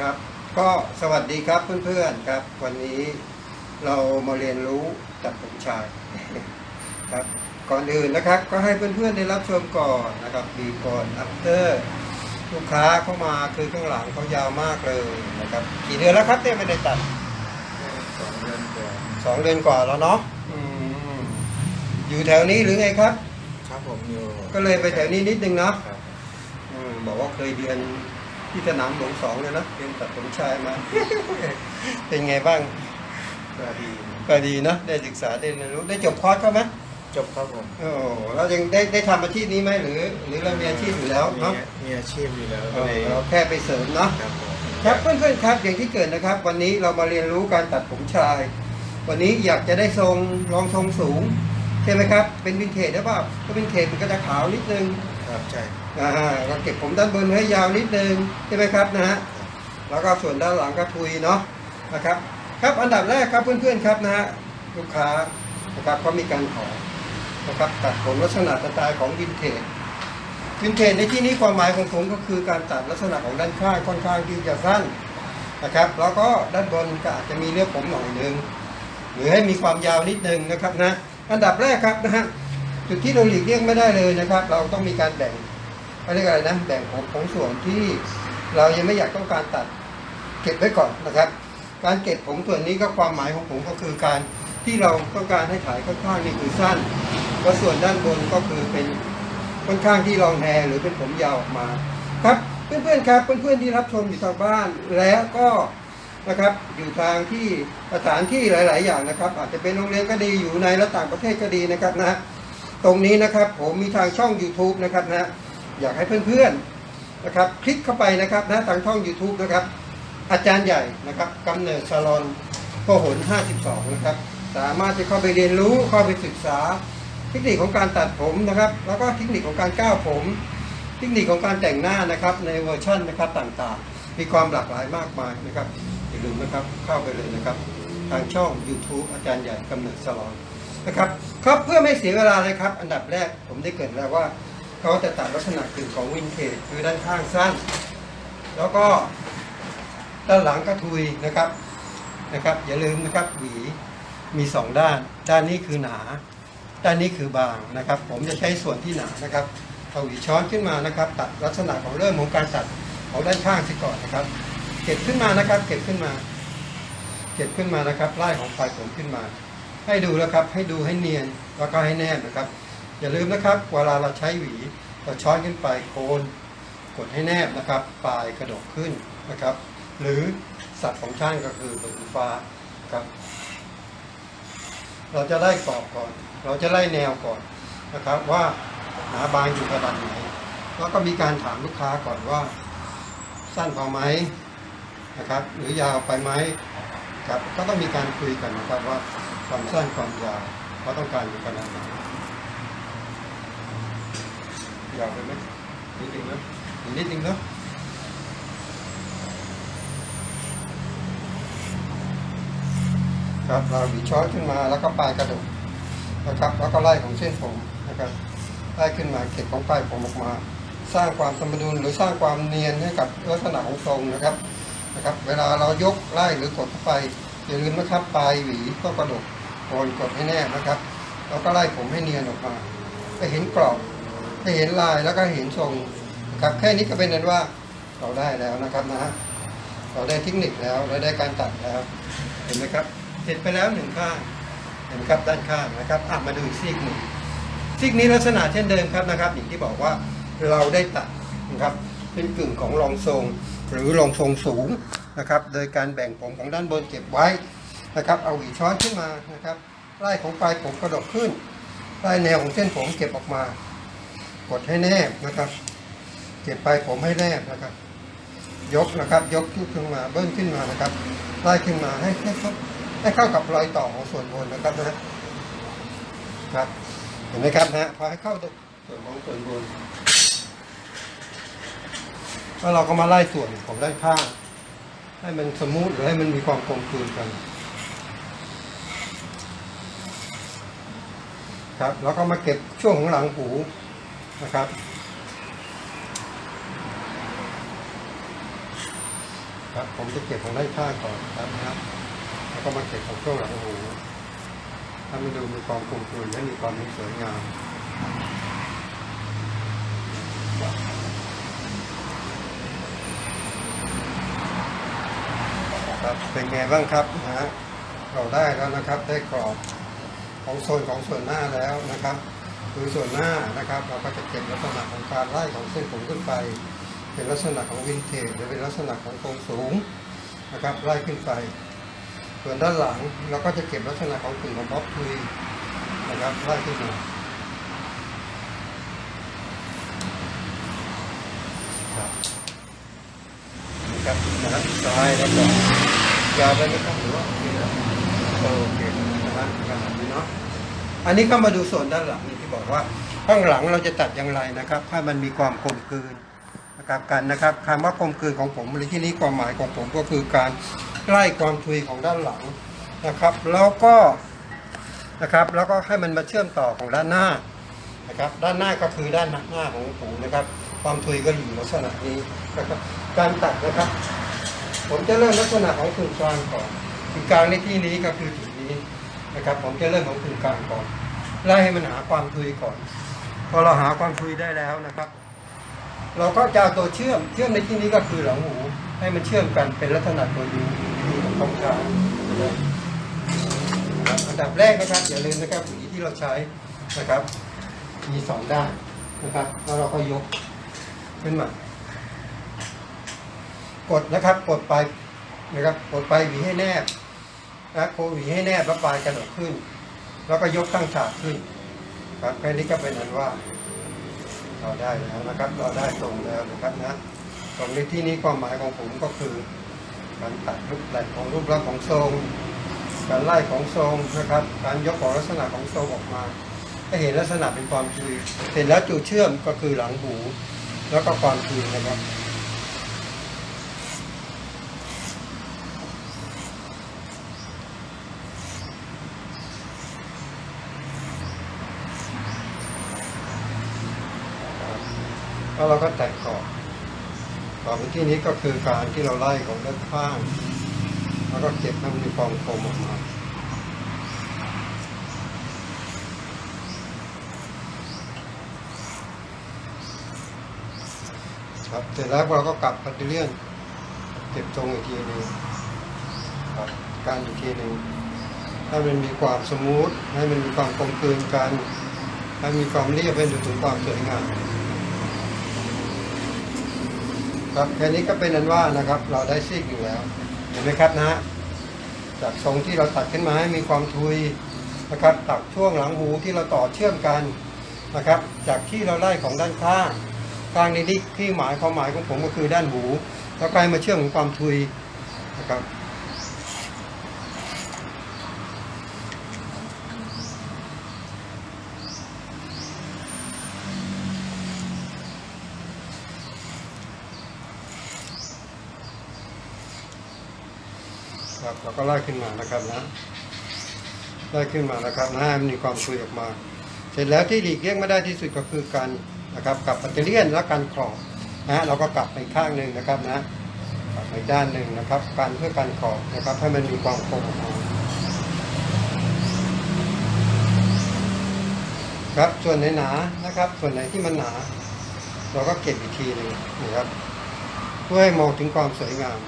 ครับ ก็สวัสดีครับเพื่อนๆครับ วันนี้เรามาเรียนรู้จับผมชายครับ ก่อนอื่นนะครับ ก็ให้เพื่อนๆได้รับชมก่อนนะครับบีก่อนอัปเตอร์ลูกค้าเข้ามาคือข้างหลังเขายาวมากเลยนะครับกี่เดือนแล้วครับเนี่ยไม่ได้ตัดสองเดือนกว่าสองเดือนกว่าแล้วเนาะอืมอยู่แถวนี้หรือไงครับ ครับผมอยู่ก็เลยไปแถวนี้นิดนึงเนาะครับอืมบอกว่าเคยเรียน ที่สนามหลวงสองเลยนะเรียนตัดผมชายมา เป็นไงบ้าง ก็ดีก็ดีนะได้ศึกษาได้เรียนรู้ได้จบคอร์สเขาไหมจบครับผมโอ้เรายังได้ได้ทำอาชีพนี้ไหมหรือ หรือเรามีอาชีพอยู่แล้วมีเนาะมีอาชีพอยู่แล้วเอก็เลอยเราแค่ไปเสริมเนาะครับผมครับเพื่อนๆครับอย่างที่เกิดนะครับ วันนี้เรามาเรียนรู้การตัดผมชาย วันนี้อยากจะได้ทรงรองทรงสูงใช่ไหมครับ เป็นวินเทจหรือเปล่าถ้าวินเทจมันก็จะขาวนิดนึงครับใช่ เราเก็บผมด้านบนให้ยาวนิดนึงใช่ไหมครับนะฮะแล้วก็ส่วนด้านหลังก็ทุยเนาะนะครับครับอันดับแรกครับเพื่อนๆครับนะฮะลูกค้านะครับก็มีการขอนะครับตัดผมลักษณะสไตล์ของวินเทจวินเทจในที่นี้ความหมายของผมก็คือการตัดลักษณะของด้านข้างค่อนข้างที่จะสั้นนะครับแล้วก็ด้านบนก็อาจจะมีเลือบผมหน่อยนึงหรือให้มีความยาวนิดนึงนะครับนะอันดับแรกครับนะฮะจุดที่เราหลีกเลี่ยงไม่ได้เลยนะครับ เราต้องมีการแบ่ง เขาเรียกอะไรนะแบ่งของของส่วนที่เรายังไม่อยากต้องการตัดเก็บไว้ก่อนนะครับ การเก็บผมส่วนนี้ก็ความหมายของผมก็คือการที่เราต้องการให้ถ่ายค่อนข้างนี่คือสั้นแล้วส่วนด้านบนก็คือเป็นค่อนข้างที่รองแฮหรือเป็นผมยาวออกมาครับเพื่อนๆครับเพื่อนๆที่รับชมอยู่ทางบ้านแล้วก็นะครับอยู่ทางที่สถานที่หลาย ๆ อย่างนะครับ อาจจะเป็นโรงเรียนก็ดีอยู่ในและต่างประเทศก็ดีนะครับนะตรงนี้นะครับผมมีทางช่อง YouTube นะครับนะ อยากให้เพื่อนๆนะครับคลิกเข้าไปนะครับนะทางช่อง YouTube นะครับ อาจารย์ใหญ่นะครับกำเนิดซาลอนพหล52 นะครับ สามารถจะเข้าไปเรียนรู้เข้าไปศึกษา เทคนิคของการตัดผมนะครับ แล้วก็เทคนิคของการก้าวผม เทคนิคของการแต่งหน้านะครับในเวอร์ชันนะครับต่างๆ มีความหลากหลายมากมายนะครับอย่าลืมนะครับเข้าไปเลยนะครับทางช่อง YouTube อาจารย์ใหญ่กำเนิดซาลอนนะครับครับเพื่อไม่เสียเวลาเลยครับ อันดับแรกผมได้เกริดแล้วว่า เขาจะตัดลักษณะกึ่งของวินเทจคือด้านข้างสั้น แล้วก็ด้านหลังก็ทุยนะครับนะครับอย่าลืมนะครับหวีมีสองด้าน ด้านนี้คือหนา ด้านนี้คือบางนะครับ ผมจะใช้ส่วนที่หนานะครับเอาหวีช้อนขึ้นมานะครับ ตัดลักษณะของเริ่มของการตัดของด้านข้างสิก่อนนะครับ เก็บขึ้นมานะครับ เก็บขึ้นมา เก็บขึ้นมานะครับไล่ของปลายผมขึ้นมา ให้ดูนะครับให้ดูให้เนียนแล้วก็ให้แนบนะครับ อย่าลืมนะครับเวลาเราใช้หวีเราช้อนขึ้นไปโคนกดให้แนบนะครับ ปลายกระดกขึ้นนะครับ หรือสัตว์ของช่างก็คือเบอร์ฟ้าครับ เราจะไล่กรอบก่อน เราจะไล่แนวก่อนนะครับว่าหนาบางอยู่ระดับไหนแล้วก็มีการถามลูกค้าก่อนว่า สั้นพอไหมนะครับ หรือยาวไปไหมครับก็ต้องมีการคุยกันนะครับว่าความสั้นความยาวเขาต้องการอยู่ขนาดไหน ยาวไปไหมนิดนึงนะนิดนึงเนาะครับเราหวีช้อนขึ้นมาแล้วก็ปลายกระดูกนะครับ แล้วก็ไล่ของเส้นผมนะครับไล่ขึ้นมาเก็บของปลายผมออกมา สร้างความสมดุลหรือสร้างความเนียนให้กับลักษณะของทรงนะครับนะครับ เวลาเรายกไล่หรือกดเข้าไปอย่าลืมนะครับปลายหวีก็กระดกโคนกดให้แน่นะครับ แล้วก็ไล่ผมให้เนียนออกมาให้เห็นกรอบ ให้เห็นลายแล้วก็เห็นทรงครับแค่นี้ก็เป็นนั้นว่าเราได้แล้วนะครับนะฮะเราได้เทคนิคแล้วเราได้การตัดแล้ว เห็นไหมครับเสร็จไปแล้วหนึ่งข้างเห็นไหมครับด้านข้างนะครับอะมาดูอีกซีกหนึ่งซีกนี้ลักษณะเช่นเดิมครับนะครับอย่างที่บอกว่าเราได้ตัดนะครับเป็นกึ่งของรองทรง หรือรองทรงสูงนะครับ โดยการแบ่งผมของด้านบนเก็บไว้นะครับ เอาหีช้อนขึ้นมานะครับไล่ของปลายผมกระดกขึ้นไล่แนวของเส้นผมเก็บออกมา กดให้แนบนะครับ เก็บปลายผมให้แนบนะครับ ยกนะครับ ยกขึ้นมาเบิ้ลขึ้นมานะครับไล่ขึ้นมาให้ให้เข้าให้เข้ากับรอยต่อของส่วนบนนะครับนะครับเห็นไหมครับนะฮะพอให้เข้าส่วนของส่วนบนแล้วเราก็มาไล่ส่วนของด้านข้างให้มันสมูทหรือให้มันมีความกลมกลืนกันครับแล้วก็มาเก็บช่วงของหลังหู นะครับ ครับผมจะเก็บของด้านข้างก่อนครับนะครับ แล้วก็มาเก็บของช่วงหลังหูถ้ามันดูมีความคมกลืนและมีความสวยงามครับเป็นไงบ้างครับนะฮะเราได้แล้วนะครับ ได้กรอบของโซนของส่วนหน้าแล้วนะครับ คือส่วนหน้านะครับ เราก็จะเก็บลักษณะของการไล่ของเส้นผมขึ้นไป เป็นลักษณะของวินเทจหรือเป็นลักษณะของโครงสูงนะครับไล่ขึ้นไป ส่วนด้านหลังเราก็จะเก็บลักษณะของกึ่งของบ๊อบทุยนะครับไล่ขึ้นมาครับนะครับซ้ายแล้วก็ยาวไปไหมครับหรือว่าโอเคโอเคนะครับขนาดนี้เนาะอันนี้ก็มาดูส่วนด้านหลัง ที่บอกว่าข้างหลังเราจะตัดอย่างไรนะครับให้มันมีความกลมกลืนนะครับกันนะครับคำว่ากลมกลืนของผมในที่นี้ความหมายของผมก็คือการไล่ความทุยของด้านหลังนะครับ แล้วก็นะครับแล้วก็ให้มันมาเชื่อมต่อของด้านหน้านะครับ ด้านหน้าก็คือด้านหน้าของผมนะครับ ความทุยก็อยู่ลักษณะนี้นะครับการตัดนะครับ ผมจะเริ่มลักษณะของกึ่งกลางก่อนกึ่งกลางในที่นี้ก็คือจุดนี้นะครับ ผมจะเริ่มของกึ่งกลางก่อน ไล่ให้มันหาความทุยก่อน พอเราหาความทุยได้แล้วนะครับ เราก็จะเอาตัวเชื่อมเชื่อมในที่นี้ก็คือหลังหู ให้มันเชื่อมกันเป็นลักษณะตัวยูยูกับตรงกลางนะครับอันดับแรกนะครับอย่าลืมนะครับหวีที่เราใช้นะครับ มีสองด้านนะครับแล้วเราก็ยกขึ้นมากดนะครับกดไปนะครับกดไปหวีให้แนบนะโคหวีให้แนบแล้วปลายกระดกขึ้น แล้วก็ยกตั้งฉากขึ้นครับแค่นี้ก็เป็นอันว่า เราได้แล้วนะครับ เราได้ตรงแล้วนะครับนะตรงในที่นี้ความหมายของผมก็คือ การตัดรูปแบบของรูปลักษณ์ของทรง การไล่ของทรงนะครับ การยกของลักษณะของทรงออกมาให้เห็นลักษณะเป็นความคือเสร็จแล้วจุดเชื่อมก็คือหลังหู แล้วก็ความคือนะครับ แล้วเราก็แตะขอบขอบในที่นี้ก็คือการที่เราไล่ของด้านข้าง แล้วก็เก็บให้มันมีความคมออกมาครับเสร็จแล้วเราก็กลับปัตเลียนเก็บตรงอีกทีหนึ่งครับการอีกทีหนึ่งให้มันมีความสมูทให้มันมีความกลมกลืนกันให้มีความเรียบให้ดูถึงความสวยงาม ครับแค่นี้ก็เป็นนั้นว่านะครับ เราได้ซีกอยู่แล้ว เห็นไหมครับนะฮะจากทรงที่เราตัดขึ้นมาให้มีความทุยนะครับ ตัดช่วงหลังหูที่เราต่อเชื่อมกันนะครับ จากที่เราไล่ของด้านข้างข้างในนี้ที่หมายความหมายของผมก็คือด้านหูแล้วก็ให้มาเชื่อมของความทุยนะครับ เราก็ไล่ขึ้นมานะครับนะไล่ขึ้นมานะครับนะให้มันมีความคุยออกมา เสร็จแล้วที่หลีกเลี่ยงไม่ได้ที่สุดก็คือการนะครับกับปัตเตอร์เลียนและการครอบนะเราก็กลับไปข้างหนึ่งนะครับนะกลับไปด้านหนึ่งนะครับ การเพื่อการขอบนะครับให้มันมีความคมออกมาครับส่วนไหนหนานะครับ ส่วนไหนที่มันหนา เราก็เก็บอีกทีหนึ่งนะครับ เพื่อให้มองถึงความสวยงาม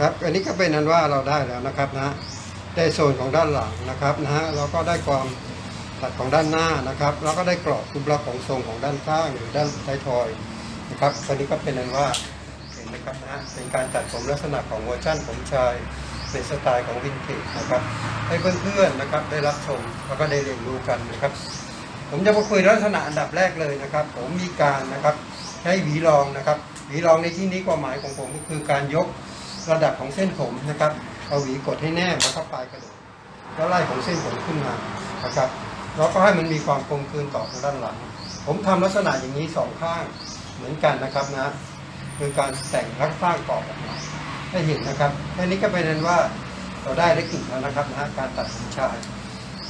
ครับอันนี้ก็เป็นนั้นว่าเราได้แล้วนะครับนะได้โซนของด้านหลังนะครับนะฮะเราก็ได้ความตัดของด้านหน้านะครับ แล้วก็ได้กรอบรูปลักษณ์ของทรงของด้านข้างหรือด้านท้ายทอยนะครับอันนี้ก็เป็นนั้นว่าเห็นไหมครับนะฮะเป็นการตัดผมลักษณะของเวอร์ชั่นผมชายเป็นสไตล์ของวินเทจนะครับให้เพื่อนๆนะครับได้รับชมแล้วก็ได้เรียนรู้กันนะครับ ผมจะมาคุยลักษณะอันดับแรกเลยนะครับ ผมมีการนะครับใช้หวีรองนะครับหวีรองในที่นี้ความหมายของผมก็คือการยก ระดับของเส้นผมนะครับเอาหวีกดให้แนบแล้วก็ปลายกระดูกแล้วไล่ของเส้นผมขึ้นมานะครับแล้วก็ให้มันมีความกลมกลืนต่อทางด้านหลัง ผมทำลักษณะอย่างนี้สองข้างเหมือนกันนะครับนะคือการแต่งรักสร้างกรอบออกมาให้เห็นนะครับแค่นี้ก็เป็นนั้นว่าเราได้ได้กลิ่นแล้วนะครับนะการตัดผมชาย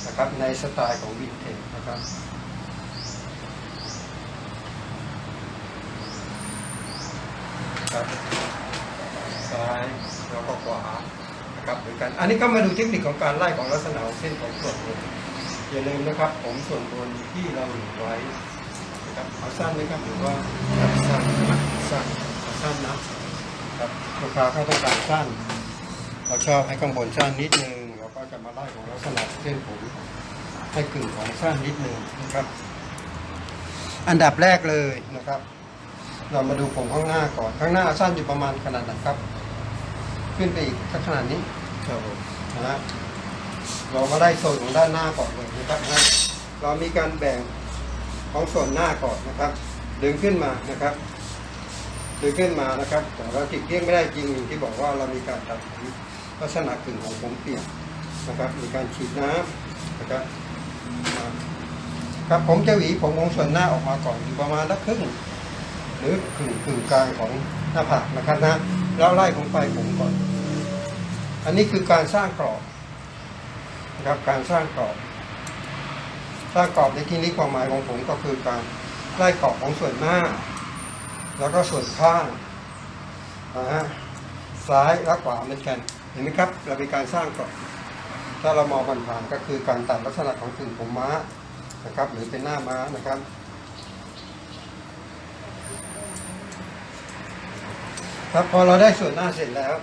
นะครับในสไตล์ของวินเทจนะครับครับ แล้วก็ขวานะครับเหมือนกันอันนี้ก็มาดูเทคนิคของการไล่ของลักษณะเส้นของส่วนบนอย่าลืมนะครับ ผมส่วนบนที่เราหนีไว้นะครับเอาสั้นไหมครับหรือว่าสั้นสั้นสั้นนะครับลูกค้าเขาต้องการสั้นเราชอบให้ข้างบนสั้นนิดนึงเราก็จะมาไล่ของลักษณะเส้นผมให้กึ่งของสั้นนิดนึงนะครับ อันดับแรกเลยนะครับ เรามาดูผมข้างหน้าก่อนข้างหน้าสั้นอยู่ประมาณขนาดไหนครับ ขึ้นไปอีกสักขนาดนี้ครับผมนะฮะเรามาได้ส่วนของด้านหน้าก่อนเลยนะครับนะเรามีการแบ่งของส่วนหน้าก่อนนะครับ ดึงขึ้นมานะครับ ดึงขึ้นมานะครับ แต่เราติดเลี่ยงไม่ได้จริงอย่างที่บอกว่าเรามีการตัดผมลักษณะกึ่งของผมเปียกนะครับ มีการฉีดน้ำนะครับมาครับผมจะหวีผมของส่วนหน้าออกมาก่อนอยู่ประมาณสักครึ่ง หรือกึ่งกึ่งกลางของหน้าผากนะครับนะแล้วไล่ของปลายผมก่อน อันนี้คือการสร้างกรอบนะครับการสร้างกรอบ สร้างกรอบในที่นี้ความหมายของผมก็คือการไล่กรอบของส่วนหน้า แล้วก็ส่วนข้างนะฮะซ้ายและขวาเหมือนกันเห็นไหมครับ เราเป็นการสร้างกรอบถ้าเรามองผ่านๆก็คือการตัดลักษณะของกึ่งผมม้านะครับหรือเป็นหน้าม้านะครับครับพอเราได้ส่วนหน้าเสร็จแล้ว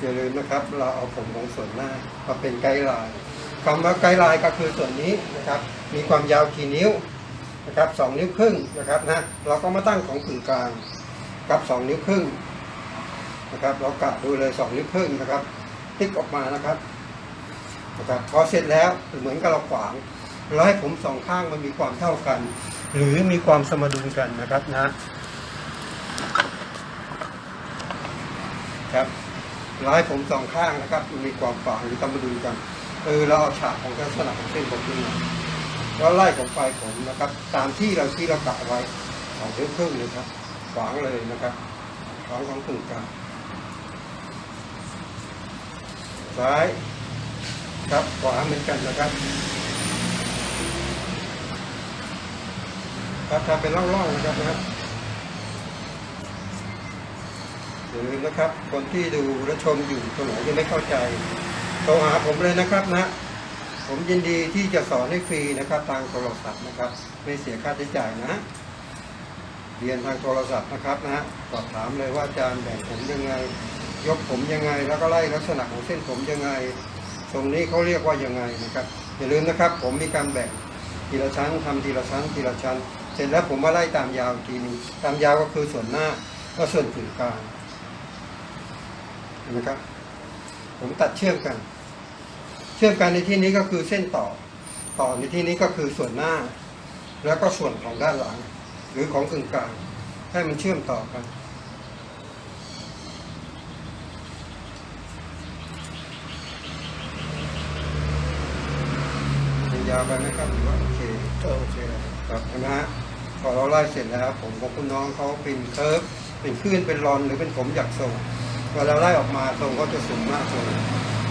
อย่าลืมนะครับ เราเอาผมของส่วนหน้ามาเป็นไกด์ไลน์คำว่าไกด์ไลน์ก็คือส่วนนี้นะครับ มีความยาวกี่นิ้วนะครับสองนิ้วครึ่งนะครับนะเราก็มาตั้งของกึ่งกลางกับสองนิ้วครึ่งนะครับ เรากะดูเลยสองนิ้วครึ่งนะครับ ติ๊กออกมานะครับนะครับพอเสร็จแล้วเหมือนกับเราขวางเราให้ผมสองข้างมันมีความเท่ากัน หรือมีความสมดุลกันนะครับนะครับ ร้ายผมสองข้างนะครับมีความฝาหรือตำมาดูกันเออเราเอาฉากของลักษณะของเส้นผมขึ้นมาแล้วไล่ของปลายผมนะครับ ตามที่เราที่เรากะไว้สองเท่าครึ่งเลยครับขวางเลยนะครับขวางของกึ่งกลางซ้ายครับขวาเหมือนกันนะครับครับทำเป็นร่องๆนะครับนะครับ อย่าลืมนะครับ คนที่ดูและชมอยู่ตรงไหนยังไม่เข้าใจโทรหาผมเลยนะครับนะ ผมยินดีที่จะสอนให้ฟรีนะครับ ทางโทรศัพท์นะครับ ไม่เสียค่าใช้จ่ายนะ เรียนทางโทรศัพท์นะครับนะสอบถามเลยว่าอาจารย์แบ่งผมยังไง ยกผมยังไง แล้วก็ไล่ลักษณะของเส้นผมยังไง ตรงนี้เขาเรียกว่ายังไงนะครับ อย่าลืมนะครับ ผมมีการแบ่งทีละชั้นทำทีละชั้นทีละชั้น เสร็จแล้วผมมาไล่ตามยาวอีกทีนึงตามยาวก็คือส่วนหน้าก็ส่วนกึ่งกลาง นไหมครับ ผมตัดเชื่อมกัน เชื่อมกันในที่นี้ก็คือเส้นต่อ ต่อในที่นี้ก็คือส่วนหน้า แล้วก็ส่วนของด้านหลัง หรือของกึ่งกลาง ให้มันเชื่อมต่อกัน ยาวไปไหมครับหรือว่าโอเคก็โอเคครับเห็นไหมฮะพอเราไล่เสร็จแล้วผมของคุณน้องเขาเป็นเคิร์ฟเป็นคลื่นเป็นรอนหรือเป็นผมอยากทรง พอเราไล่ออกมาทรงก็จะสูงมากเลย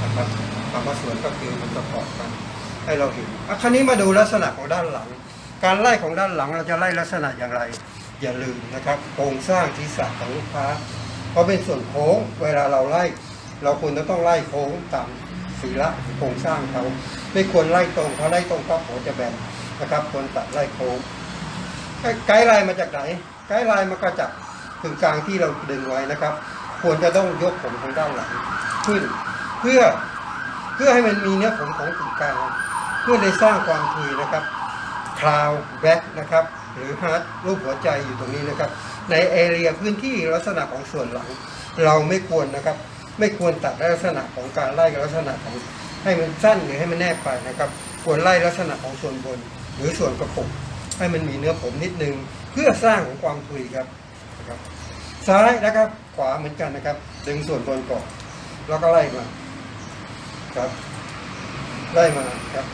นะครับคำว่าสวนก็คือมันจะปอดกัน ให้เราเห็นอะคราวนี้มาดูลักษณะของด้านหลัง การไล่ของด้านหลังเราจะไล่ลักษณะอย่างไร อย่าลืมนะครับโครงสร้างศีรษะของลูกค้า เพราะเป็นส่วนโค้งเวลาเราไล่ เราควรจะต้องไล่โค้งตามศีละโครงสร้างเขาไม่ควรไล่ตรงเพราะไล่ตรงปั๊บหัวจะแบนนะครับควรตัดไล่โค้งไกด์ไลน์มาจากไหนไกด์ไลน์มาก็จากถึงกลางที่เราดึงไว้นะครับ ควรจะต้องยกผมของด้านหลังขึ้น เพื่อเพื่อให้มันมีเนื้อผมของกึ่งกลางเพื่อได้สร้างความคุยนะครับคลาวแบ็กนะครับ หรือฮาร์ดรูปหัวใจอยู่ตรงนี้นะครับ ในเอเรียพื้นที่ลักษณะของส่วนหลัง เราไม่ควรนะครับ ไม่ควรตัดลักษณะของการไล่ลักษณะของให้มันสั้นหรือให้มันแนบไปนะครับ ควรไล่ลักษณะของส่วนบน หรือส่วนกระปกให้มันมีเนื้อผมนิดนึง เพื่อสร้างของความคุยครับนะครับซ้ายนะครับ ขวาเหมือนกันนะครับ ดึงส่วนบนก่อนแล้วก็ไล่มาครับไล่มาครับ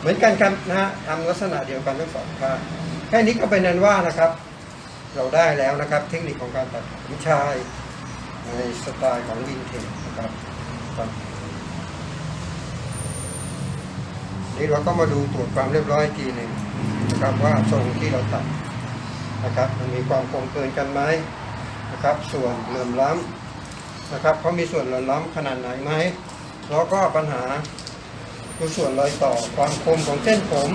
เหมือนกันครับนะฮะทำลักษณะเดียวกันทั้งสองข้างแค่นี้ก็เป็นนั้นว่านะครับ เราได้แล้วนะครับ เทคนิคของการตัดผมชายในสไตล์ของวินเทจนะครับครับนี่เราก็มาดูตรวจความเรียบร้อยกทีหนึ่งนะครับว่าทรงที่เราตัดนะครับ มันมีความคงเกินกันไหม นะครับ ส่วนเหลื่อมล้ำนะครับเขามีส่วนเหลื่อมล้ำขนาดไหนไหมแล้วก็ปัญหาคือส่วนรอยต่อความคมของเส้นผม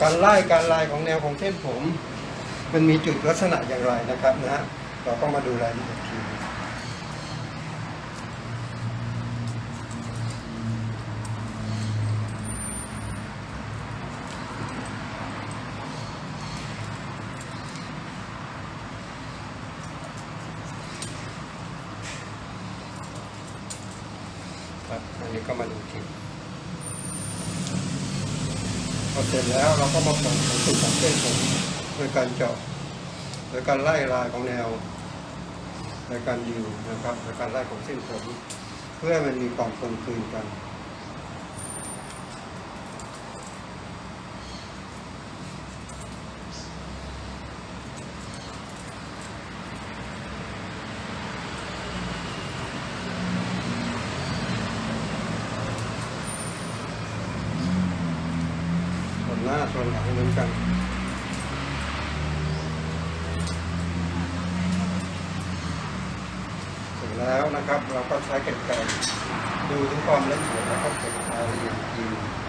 การไล่การลายของแนวของเส้นผม มันมีจุดลักษณะอย่างไรนะครับนะฮะเราก็มาดูรายละเอียดอีกทีหนึ่ง ครับอันนี้ก็มาดูทีพอเสร็ จแล้วเราก็มาปองของสุดของเส้นผมโดยการเจาะโดยการไล่ลายของแนวโดยการยิวนะครับโดยการไล่ของเส้นผมเพื่อให้มันมีความตรงคืนกัน ส่วนหลังเหมือนกันเสร็จแล้วนะครับเราก็ใช้เกรรไกงดูถึงความละเอียดแล้วก็เก็บรายละเอียดอีก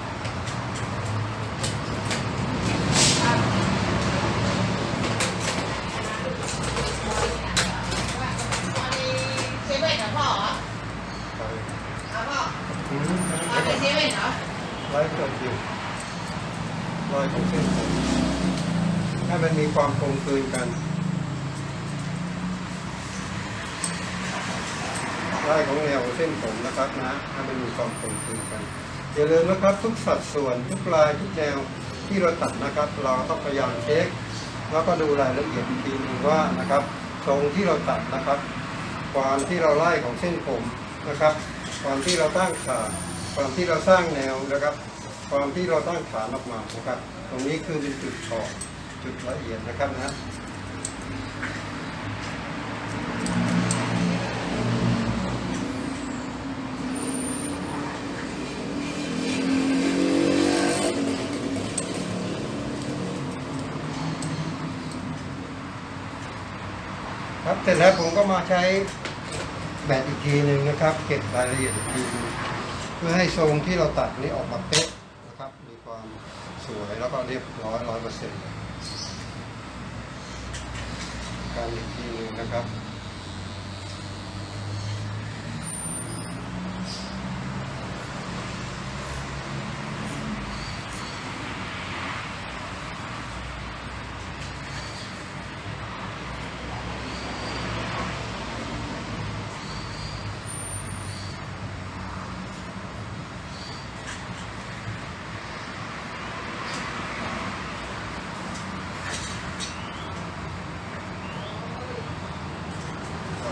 ความคงคืนกันไล่ของแนวของเส้นผมนะครับนะให้มันมีความคงคืนกันอย่าลืมนะครับทุกสัดส่วนทุกลายทุกแนวที่เราตัดนะครับ เราต้องพยายามเช็คแล้วก็ดูรายละเอียดอีกทีหนึงว่านะครับทรงที่เราตัดนะครับ ความที่เราไล่ของเส้นผมนะครับ ความที่เราตั้งขาความที่เราสร้างแนวนะครับ ความที่เราตั้งฐานออกมานะครับ ตรงนี้คือเป็นจุดถอด จุดละเอียดนะครับนะครับเสร็จแล้วผมก็มาใช้แบตอีกทีหนึ่งนะครับ เก็บรายละเอียดอีกทีเพื่อให้ทรงที่เราตัดนี้ออกมาเป๊ะนะครับ มีความสวยแล้วก็เรียบร้อยร้อยเปอร์เซ็นต์ การอีกทีหนึงนะครับ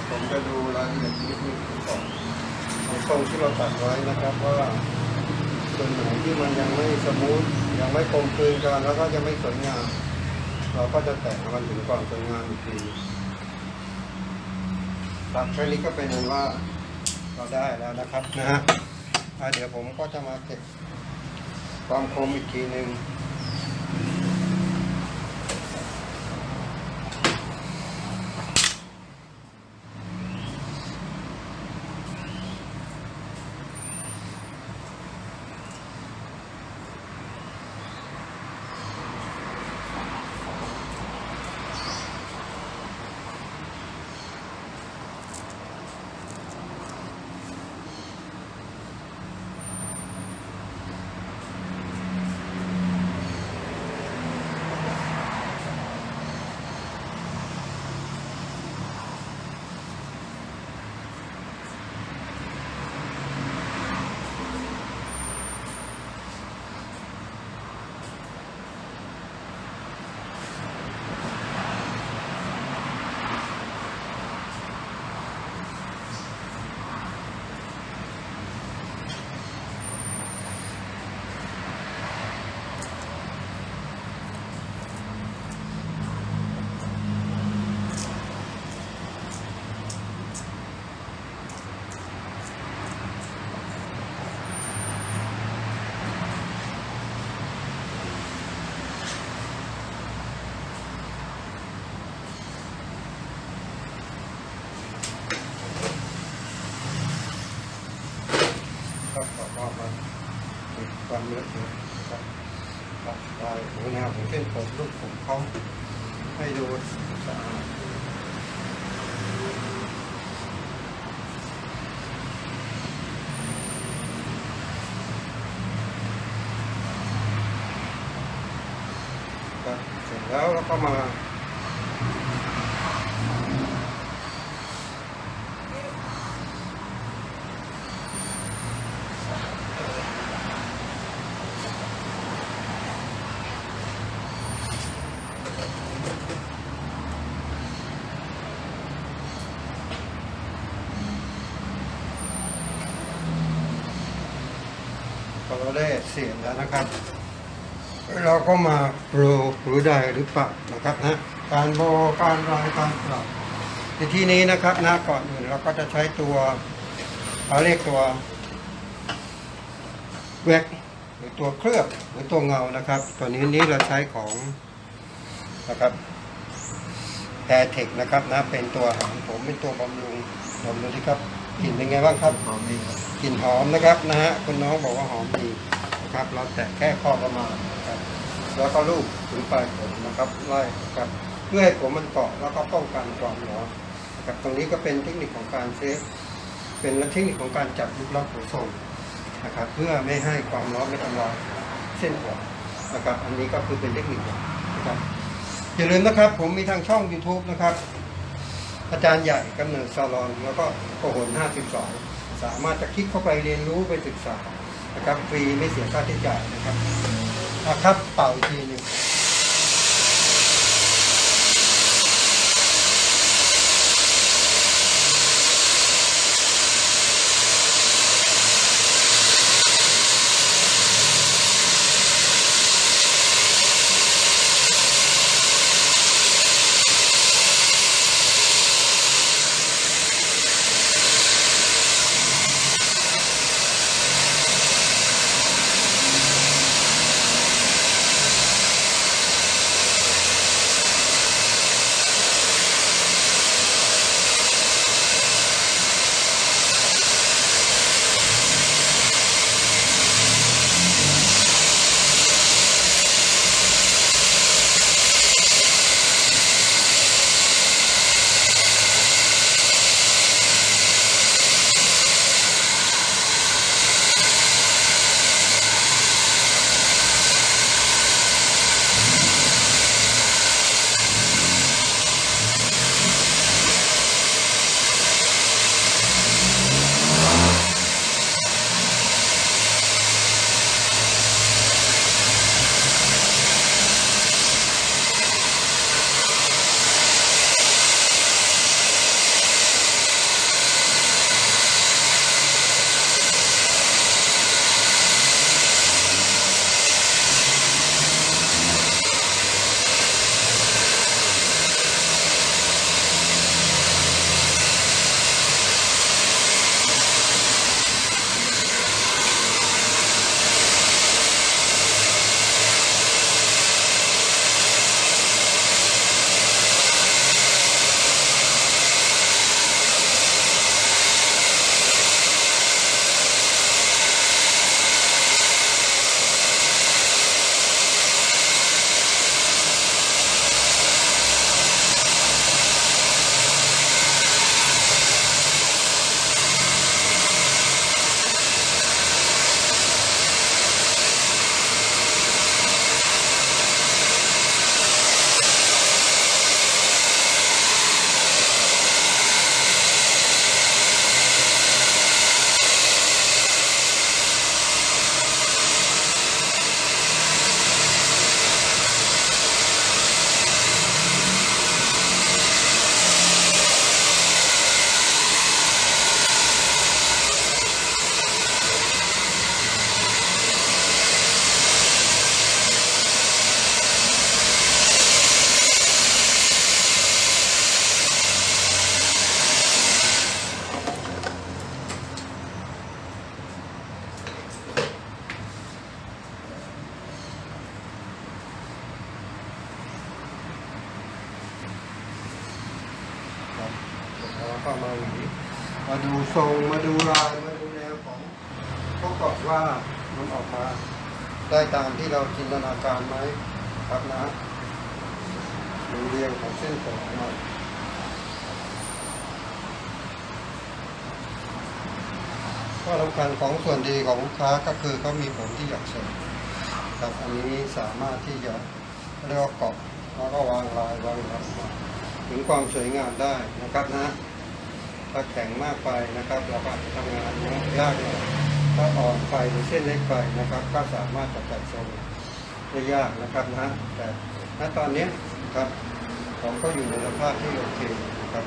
ผมจะดูรายละเอียดนิดนึงก่อนใน ทรงที่เราตัดไว้นะครับว่าส่วนไหนที่มันยังไม่สมูทยังไม่กลมกลืนกันแล้วก็ยังไม่สวยงาม เราก็จะแตะมันถึงความสวยงามอีกทีตัดแค่นี้ก็เป็นว่าเราได้แล้วนะครับนะฮะอะเดี๋ยวผมก็จะมาเก็บความคมอีกทีหนึ่ง ค เลอะเทอะครับครับได้โอ้แนวของเส้นผมลูกผมเขาให้ดูสะอาดเสร็จแล้วเราก็มา เราได้เสียงแล้วนะครับ เราก็มาโปรรู้ได้หรือเปล่านะครับนะการโบการรายการปรับในที่นี้นะครับนะก่อนอื่นเราก็จะใช้ตัวเราเรียกตัวแวกหรือตัวเคลือบหรือตัวเงานะครับ ตัวนี้นี้เราใช้ของนะครับแอร์เทคนะครับนะเป็นตัวหางผมเป็นตัวบำรุงลองดูที่ครับกลิ่นเป็นไงบ้างครับหอมดีครับ ลิ่นหอมนะครับนะฮะคุณน้องบอกว่าหอมดีนะครับ เราแตะแค่ข้อประมาณนะครับแล้วก็ลูบถึงปลายผมนะครับไล่นะครับ เพื่อให้ผมมันเกาะแล้วก็ป้องกันความร้อนนะครับตรงนี้ก็เป็นเทคนิคของการเซฟเป็นเทคนิคของการจับลูกลักหัวทรงนะครับเพื่อไม่ให้ความร้อนไม่ทำลายเส้นผมนะครับอันนี้ก็คือเป็นเทคนิคนะครับอย่าลืมนะครับผมมีทางช่อง YouTube นะครับ อาจารย์ใหญ่กำเนิดซาลอน แล้วก็โกหน52 สามารถจะคลิกเข้าไปเรียนรู้ไปศึกษานะครับฟรีไม่เสียค่าใช้จ่ายนะครับนะครับเป่าอีกทีหนึ่ง ครับนะหมุนเรียงของเส้นผมหน่อยข้อสำคัญของส่วนดีของลูกค้าก็คือเขามีผมที่หยักเสริมครับอันนี้สามารถที่จะเรียกว่าเกาะแล้วก็วางลายวางรับถึงความสวยงามได้นะครับนะ ถ้าแข็งมากไปนะครับ เราก็อาจจะทำงานยากหน่อยถ้าอ่อนไปหรือเส้นเล็กไปนะครับ ก็สามารถจะจัดทรง ได้ยากนะครับนะแต่ณตอนนี้ครับผมก็อยู่ในสภาพที่โอเคนะครับ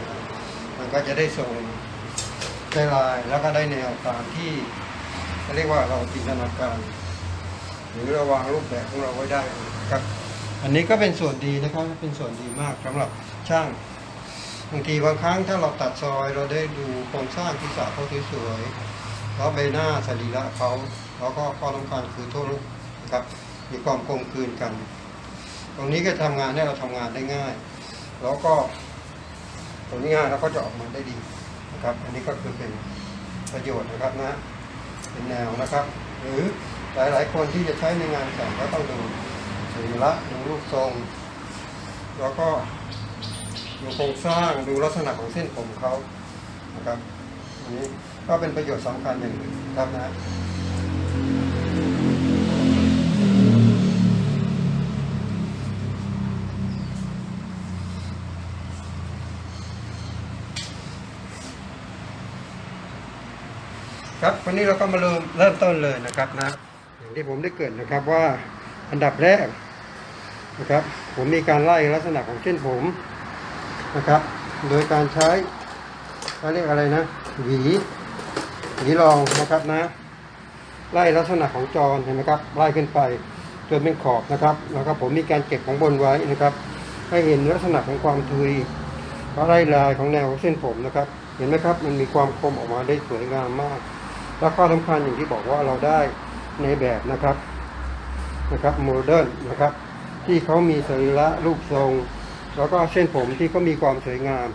มันก็จะได้ทรงได้ลายแล้วก็ได้แนวตามที่เรียกว่าเราจินตนาการ หรือเราวางรูปแบบของเราไว้ได้ครับ อันนี้ก็เป็นส่วนดีนะครับเป็นส่วนดีมากสำหรับช่างบางทีบางครั้งถ้าเราตัดซอยเราได้ดูโครงสร้างที่สาเขาสวยๆแล้วใบหน้าสรีระเขาแล้วก็ข้อสำคัญคือทั่วลุกนะครับ มีความกลมกลืนกัน ตรงนี้ก็ทำงานให้เราทำงานได้ง่าย แล้วก็ ตรงนี้ง่ายแล้วก็จะออกมาได้ดีนะครับ อันนี้ก็คือเป็นประโยชน์นะครับนะเป็นแนวนะครับ หรือหลายๆคนที่จะใช้ในงานแต่งก็ต้องดูสรีระดูรูปทรง แล้วก็ดูโครงสร้างดูลักษณะของเส้นผมเขานะครับอันนี้ก็เป็นประโยชน์สำคัญอย่างหนึ่งครับนะ ครับวันนี้เราก็มาเริ่มเริ่มต้นเลยนะครับนะอย่างที่ผมได้เกิดนะครับว่าอันดับแรกนะครับ ผมมีการไล่ลักษณะของเส้นผมนะครับ โดยการใช้เขาเรียกอะไรนะ หวีหวีรองนะครับนะ ไล่ลักษณะของจรเห็นไหมครับไล่ขึ้นไปจนเป็นขอบนะครับ แล้วก็ผมมีการเก็บของบนไว้นะครับ ให้เห็นลักษณะของความทุยก็ไล่ลายของแนวของเส้นผมนะครับ เห็นไหมครับมันมีความคมออกมาได้สวยงามมาก แล้วข้อสำคัญอย่างที่บอกว่าเราได้ในแบบนะครับนะครับโมเดิร์นนะครับ ที่เขามีสรีระรูปทรง แล้วก็เส้นผมที่เขามีความสวยงาม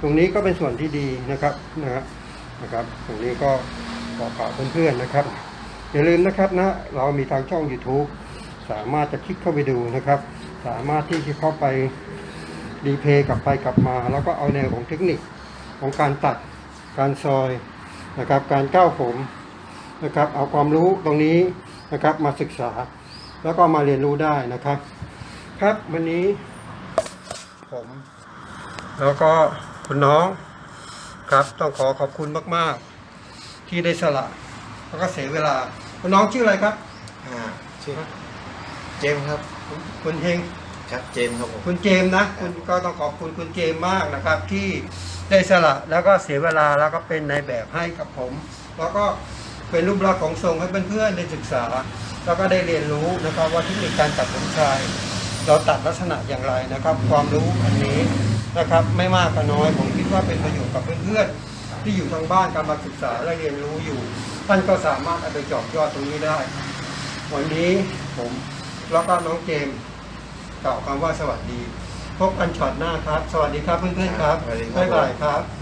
ตรงนี้ก็เป็นส่วนที่ดีนะครับนะฮะนะครับ ตรงนี้ก็ขอฝากเพื่อนๆนะครับ อย่าลืมนะครับนะเรามีทางช่อง YouTube สามารถจะคลิกเข้าไปดูนะครับ สามารถที่จะเข้าไปรีเพย์กลับไปกลับมา แล้วก็เอาแนวของเทคนิคของการตัดการซอย นะครับ การก้าวผมนะครับ เอาความรู้ตรงนี้นะครับมาศึกษา แล้วก็มาเรียนรู้ได้นะครับ ครับวันนี้ ผม แล้วก็คุณน้องครับต้องขอขอบคุณมาก ๆ ที่ได้สละ แล้วก็เสียเวลา คุณน้องชื่ออะไรครับอ่าชื่อเจมส์ครับคุณคุณเฮงครับเจมส์ครับผมคุณเจมส์นะ คุณก็ต้องขอบคุณคุณเจมส์มากนะครับที่ ได้สละแล้วก็เสียเวลาแล้วก็เป็นในแบบให้กับผม แล้วก็เป็นรูปลักษณ์ของทรงให้เพื่อนๆได้ศึกษา แล้วก็ได้เรียนรู้นะครับว่าเทคนิคการตัดผมชาย เราตัดลักษณะอย่างไรนะครับ ความรู้อันนี้นะครับไม่มากก็น้อยผมคิดว่าเป็นประโยชน์กับเพื่อนๆที่อยู่ทางบ้านกำลังศึกษาและเรียนรู้อยู่ ท่านก็สามารถเอาไปเจอบยอดตรงนี้ได้ วันนี้ผมแล้วก็น้องเจมกล่าวคำว่าสวัสดี พบกันช็อตหน้าครับ สวัสดีครับเพื่อนๆครับสวัสดีครับบ๊ายบายครับ